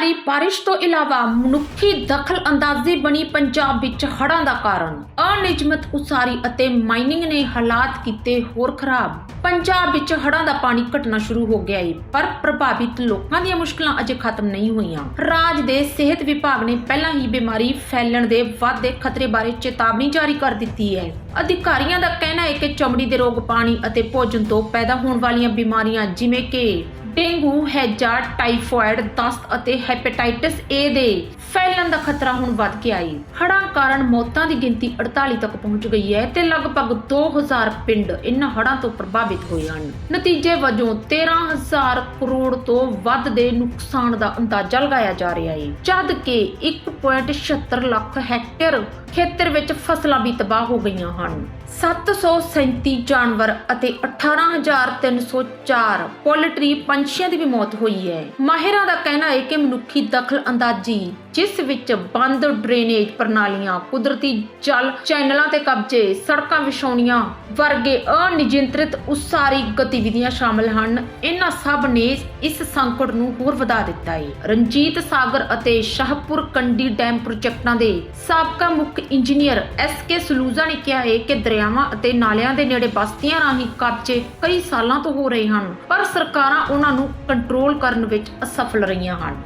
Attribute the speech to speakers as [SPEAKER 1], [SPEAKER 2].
[SPEAKER 1] ਭਾਰੀ ਬਾਰਿਸ਼ ਤੋਂ ਇਲਾਵਾ ਮਨੁੱਖੀ ਦਖਲ ਅੰਦਾਜ਼ੀ ਬਣੀ ਪੰਜਾਬ ਵਿੱਚ ਹੜ੍ਹਾਂ ਦਾ ਕਾਰਨ। ਅਨਿਯਮਿਤ ਉਸਾਰੀ ਅਤੇ ਮਾਈਨਿੰਗ ਨੇ ਹਾਲਾਤ ਕੀਤੇ ਹੋਰ ਖਰਾਬ। ਪੰਜਾਬ ਵਿੱਚ ਹੜ੍ਹਾਂ ਦਾ ਪਾਣੀ ਘਟਣਾ ਸ਼ੁਰੂ ਹੋ ਗਿਆ ਹੈ ਪਰ ਪ੍ਰਭਾਵਿਤ ਲੋਕਾਂ ਦੀਆਂ ਮੁਸ਼ਕਲਾਂ ਅਜੇ ਖਤਮ ਨਹੀਂ ਹੋਈਆਂ। ਰਾਜ ਦੇ ਸਿਹਤ ਵਿਭਾਗ ਨੇ ਪਹਿਲਾਂ ਹੀ ਬਿਮਾਰੀ ਫੈਲਣ ਦੇ ਵਾਧੇ ਖਤਰੇ ਬਾਰੇ ਚੇਤਾਵਨੀ ਜਾਰੀ ਕਰ ਦਿੱਤੀ ਹੈ। ਅਧਿਕਾਰੀਆਂ ਦਾ ਕਹਿਣਾ ਹੈ ਕਿ ਚਮੜੀ ਦੇ ਰੋਗ ਪਾਣੀ ਅਤੇ ਭੋਜਨ ਤੋਂ ਪੈਦਾ ਹੋਣ ਵਾਲੀਆਂ ਬਿਮਾਰੀਆਂ ਜਿਵੇਂ ਕਿ ਡੇਂਗੂ ਹੈਜਾ ਟਾਈਫਾਇਡ, ਦਸਤ ਅਤੇ ਹੈਪੇਟਾਈਟਿਸ ਏ ਦੇ ਫੈਲਣ ਦਾ ਖਤਰਾ ਹੁਣ ਵੱਧ ਗਿਆ ਹੈ। ਹੜ੍ਹਾਂ ਕਾਰਨ ਮੌਤਾਂ ਦੀ ਗਿਣਤੀ 48 ਤੱਕ ਪਹੁੰਚ ਗਈ ਹੈ ਤੇ ਲਗਭਗ 2000 ਪਿੰਡ ਇਨ੍ਹਾਂ ਹੜ੍ਹਾਂ ਤੋਂ ਪ੍ਰਭਾਵਿਤ ਹੋਏ ਹਨ। ਨਤੀਜੇ ਵਜੋਂ 13000 ਕਰੋੜ ਤੋਂ ਵੱਧ ਦੇ ਨੁਕਸਾਨ ਦਾ ਅੰਦਾਜ਼ਾ ਲਗਾਇਆ ਜਾ ਰਿਹਾ ਹੈ। ਜਦ ਕਿ 1.76 ਲੱਖ ਹੈਕਟੇਅਰ ਖੇਤਰ ਵਿੱਚ ਫਸਲਾਂ ਵੀ ਤਬਾਹ ਹੋ ਗਈਆਂ ਹਨ। 737 ਜਾਨਵਰ ਅਤੇ 18304 ਪੋਲਟਰੀ ਪੰਛੀਆਂ ਦੀ ਵੀ ਮੌਤ ਹੋਈ ਹੈ। ਮਾਹਿਰਾਂ ਦਾ ਕਹਿਣਾ ਹੈ ਕਿ ਮਨੁੱਖੀ ਦਖਲ ਅੰਦਾਜ਼ੀ ਜਿਸ ਵਿੱਚ ਬੰਦ ਡਰੇਨੇਜ ਪ੍ਰਣਾਲੀ ਪ੍ਰਣਾਲੀਆਂ ਕੁਦਰਤੀ ਜਲ ਚੈਨਲਾਂ ਤੇ ਕਬਜ਼ੇ, ਸੜਕਾਂ ਵਿਛਾਉਣੀਆਂ ਵਰਗੇ ਅਨਿਯੰਤਰਿਤ ਉਸਾਰੀ ਗਤੀਵਿਧੀਆਂ ਸ਼ਾਮਲ ਹਨ। ਇਹਨਾਂ ਸਭ ਨੇ ਇਸ ਸੰਕਟ ਨੂੰ ਹੋਰ ਵਧਾ ਦਿੱਤਾ ਹੈ ਰਣਜੀਤ ਸਾਗਰ ਅਤੇ ਸ਼ਾਹਪੁਰ ਕੰਡੀ ਡੈਮ ਪ੍ਰੋਜੈਕਟਾਂ ਦੇ ਸਾਬਕਾ ਮੁੱਖ ਇੰਜੀਨੀਅਰ ਐਸ ਕੇ ਸਲੂਜਾ ਨੇ ਕਿਹਾ ਹੈ ਕਿ ਦਰਿਆਵਾਂ ਅਤੇ ਨਾਲਿਆਂ ਦੇ ਨੇੜੇ ਬਸਤੀਆਂ ਰਾਹੀਂ ਕਬਜ਼ੇ ਕਈ ਸਾਲਾਂ ਤੋਂ ਹੋ ਰਹੇ ਹਨ, ਪਰ ਸਰਕਾਰਾਂ ਉਹਨਾਂ ਨੂੰ ਕੰਟਰੋਲ ਕਰਨ ਵਿੱਚ ਅਸਫਲ ਰਹੀਆਂ ਹਨ।